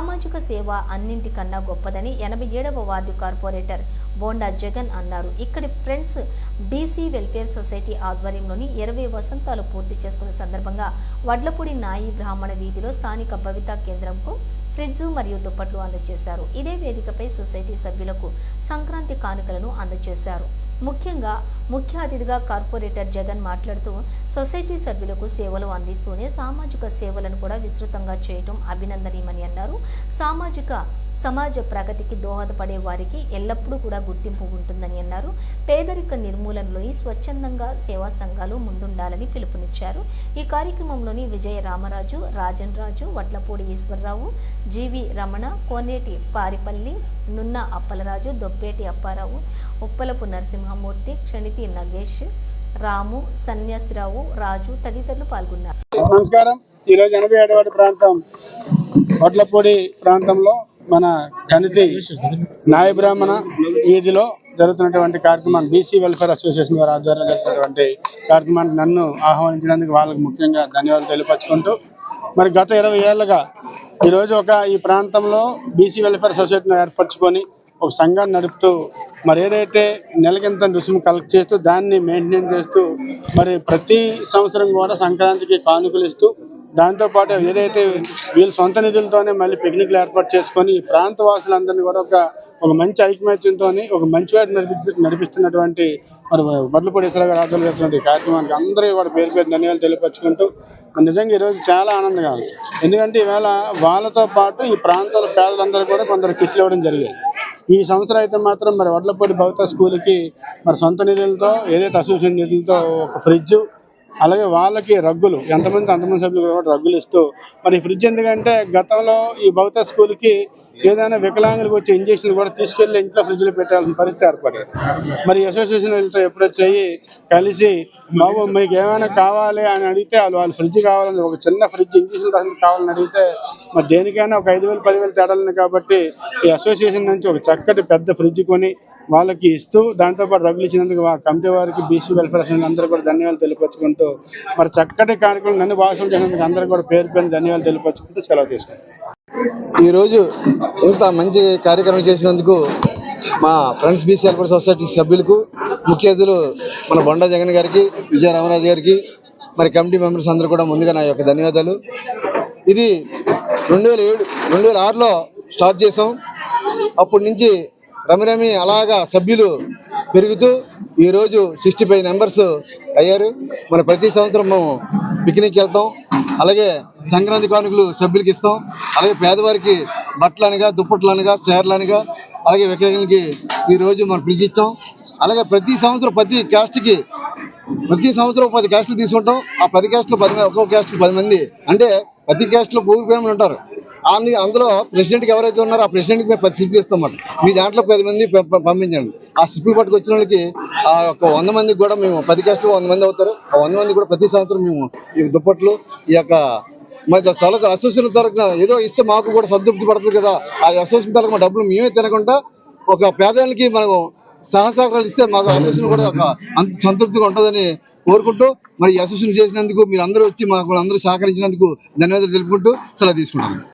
సామాజిక సేవ అన్నింటికన్నా గొప్పదని ఎనభై ఏడవ వార్డు కార్పొరేటర్ బోండా జగన్ అన్నారు. ఇక్కడి ఫ్రెండ్స్ బీసీ వెల్ఫేర్ సొసైటీ ఆధ్వర్యంలోని ఇరవై వసంతాలు పూర్తి చేసుకున్న సందర్భంగా వడ్లపూడి నాయి బ్రాహ్మణ వీధిలో స్థానిక భవితా కేంద్రంకు ఫ్రిడ్జ్ మరియు దుప్పట్లు అందజేశారు. ఇదే వేదికపై సొసైటీ సభ్యులకు సంక్రాంతి కానుకలను అందజేశారు. ముఖ్యంగా ముఖ్య అతిథిగా కార్పొరేటర్ జగన్ మాట్లాడుతూ సొసైటీ సభ్యులకు సేవలు అందిస్తూనే సామాజిక సేవలను కూడా విస్తృతంగా చేయటం అభినందనీయమని అన్నారు. సామాజిక సమాజ ప్రగతికి దోహదపడే వారికి ఎల్లప్పుడూ కూడా గుర్తింపు ఉంటుందని అన్నారు. పేదరిక నిర్మూలనలోని స్వచ్ఛందంగా సేవా సంఘాలు ముందుండాలని పిలుపునిచ్చారు. ఈ కార్యక్రమంలోని విజయ రామరాజు రాజన్ రాజు వడ్లపూడి ఈశ్వరరావు జీవి రమణ కోనేటి పారిపల్లి నున్న అప్పలరాజు దొబ్బేటి అప్పారావు ఉప్పలపు నరసింహమూర్తి క్షణితి నగేష్ రాము సన్యాసిరావు రాజు తదితరులు పాల్గొన్నారు. నమస్కారం. ఈరోజు ఎనభై ఏడవ ప్రాంతం. వడ్లపూడి ప్రాంతంలో మన గణితి నాయ బ్రాహ్మణ వీధిలో జరుగుతున్నటువంటి కార్యక్రమం బీసీ వెల్ఫేర్ అసోసియేషన్ వారి ఆధ్వర్యంలో జరుగుతున్నటువంటి కార్యక్రమానికి నన్ను ఆహ్వానించినందుకు వాళ్ళకు ముఖ్యంగా ధన్యవాదాలు తెలియపరచుకుంటూ మరి గత ఇరవై ఏళ్ళుగా ఈరోజు ఒక ఈ ప్రాంతంలో బీసీ వెల్ఫేర్ అసోసియేషన్ ఏర్పరచుకొని ఒక సంఘాన్ని నడుపుతూ మరి ఏదైతే నెలకింత రుసుము కలెక్ట్ చేస్తూ దాన్ని మెయింటైన్ చేస్తూ మరి ప్రతి సంవత్సరం కూడా సంక్రాంతికి కానుకలు ఇస్తూ దాంతోపాటు ఏదైతే వీళ్ళ సొంత నిధులతోనే మళ్ళీ పిక్నిక్లు ఏర్పాటు చేసుకొని ఈ ప్రాంత వాసులందరినీ కూడా ఒక ఒక మంచి ఐకమత్యంతో ఒక మంచి వాటి నడిపి నడిపిస్తున్నటువంటి మరి బర్లపూడి గారు ఆధ్వర్యంలో చేస్తున్నటువంటి కార్యక్రమానికి అందరూ కూడా పేరు పేరు ధన్యవాదాలు తెలియపరుచుకుంటూ నిజంగా ఈరోజు చాలా ఆనందంగా ఉంది. ఎందుకంటే ఈవేళ వాళ్ళతో పాటు ఈ ప్రాంతాల పేదలందరూ కూడా కొందరు కిట్లు ఇవ్వడం జరిగింది. ఈ సంవత్సరం అయితే మాత్రం మరి వడ్లపూడి భవిత స్కూల్కి మరి సొంత నిధులతో ఏదైతే అసోసియేషన్ నిధులతో ఒక ఫ్రిడ్జ్ అలాగే వాళ్ళకి రగ్గులు ఎంతమంది అంతమంది సభ్యులు కూడా రగ్గులు ఇస్తూ మరి ఫ్రిడ్జ్ ఎందుకంటే గతంలో ఈ భవిత స్కూల్కి ఏదైనా వికలాంగులకు వచ్చే ఇంజక్షన్లు కూడా తీసుకెళ్ళి ఇంట్లో ఫ్రిడ్జ్లో పెట్టాల్సిన పరిస్థితి ఏర్పడింది. మరి అసోసియేషన్ వీళ్ళతో ఎప్పుడైతే కలిసి బాబు మీకు ఏమైనా కావాలి అని అడిగితే వాళ్ళు వాళ్ళు ఫ్రిడ్జ్ కావాలని ఒక చిన్న ఫ్రిడ్జ్ ఇంజక్షన్ రాసిన కావాలని అడిగితే మరి దేనికైనా ఒక ఐదు వేలు పదివేలు తేడాలని కాబట్టి ఈ అసోసియేషన్ నుంచి ఒక చక్కటి పెద్ద ఫ్రిడ్జ్ కొని వాళ్ళకి ఇస్తూ దాంతోపాటు రగులు ఇచ్చినందుకు ఆ కమిటీ వారికి బీసీ వెల్ఫేర్ అసోసియేషన్ అందరూ కూడా ధన్యవాదాలు తెలియపరచుకుంటూ మరి చక్కటి కార్యక్రమం నన్ను భాషలు చేసినందుకు అందరూ కూడా పేరు పేరు ధన్యవాదాలు తెలియపరచుకుంటూ సెలవు తీసుకుంటారు ఈరోజు ఇంత మంచి కార్యక్రమం చేసినందుకు మా ఫ్రెండ్స్ బీసీ హెల్పర్ సొసైటీ సభ్యులకు ముఖ్య అతిథులు మన బొండా జగన్ గారికి విజయ రామరాజు గారికి మరి కమిటీ మెంబర్స్ అందరూ కూడా ముందుగా నా యొక్క ధన్యవాదాలు. ఇది రెండు వేల ఏడు రెండు వేల ఆరులో స్టార్ట్ చేసాం. అప్పటి నుంచి రమిరమి అలాగా సభ్యులు పెరుగుతూ ఈరోజు సిక్స్టీ ఫైవ్ మెంబర్స్ అయ్యారు. మరి ప్రతి సంవత్సరం మేము పిక్నిక్ వెళ్తాం. అలాగే సంక్రాంతి కానుకలు సభ్యులకి ఇస్తాం. అలాగే పేదవారికి బట్టలు అనగా దుప్పట్లు అనగా చీరలు అనగా అలాగే వికలాంగులకి ఈరోజు మనం పిలిచిస్తాం అలాగే ప్రతి సంవత్సరం ప్రతి క్యాస్ట్కి ప్రతి సంవత్సరం పది క్యాస్ట్లు తీసుకుంటాం. ఆ పది క్యాస్ట్లు పది మంది ఒక్కొక్క క్యాస్ట్ పది మంది. అంటే ప్రతి క్యాస్ట్లో పూర్వ ప్రేమలు ఉంటారు. అన్ని అందులో ప్రెసిడెంట్కి ఎవరైతే ఉన్నారో ఆ ప్రెసిడెంట్కి మేము పది స్లిప్లు ఇస్తాం మీ దాంట్లో పది మంది పంపించండి. ఆ స్లిప్లు పట్టుకొచ్చిన వాళ్ళకి ఆ ఒక వంద మందికి కూడా మేము పది కేసులు వంద మంది అవుతారు. ఆ వంద మంది కూడా ప్రతి సంవత్సరం మేము ఈ దుప్పట్లు ఈ యొక్క మరి తలకు అసోసియేషన్ తరఫున ఏదో ఇస్తే మాకు కూడా సంతృప్తి పడుతుంది కదా. ఆ అసోసియేషన్ తరఫున డబ్బులు మేమే తినకుండా ఒక పేదవాళ్ళకి మనం సహసహకారాలు ఇస్తే మాకు అసోసియేషన్ కూడా ఒక అంత సంతృప్తిగా ఉంటుందని కోరుకుంటూ మరి అసోసియేషన్ చేసినందుకు మీరు అందరూ వచ్చి మాకు అందరూ సహకరించినందుకు ధన్యవాదాలు తెలుపుకుంటూ సలహా తీసుకుంటాను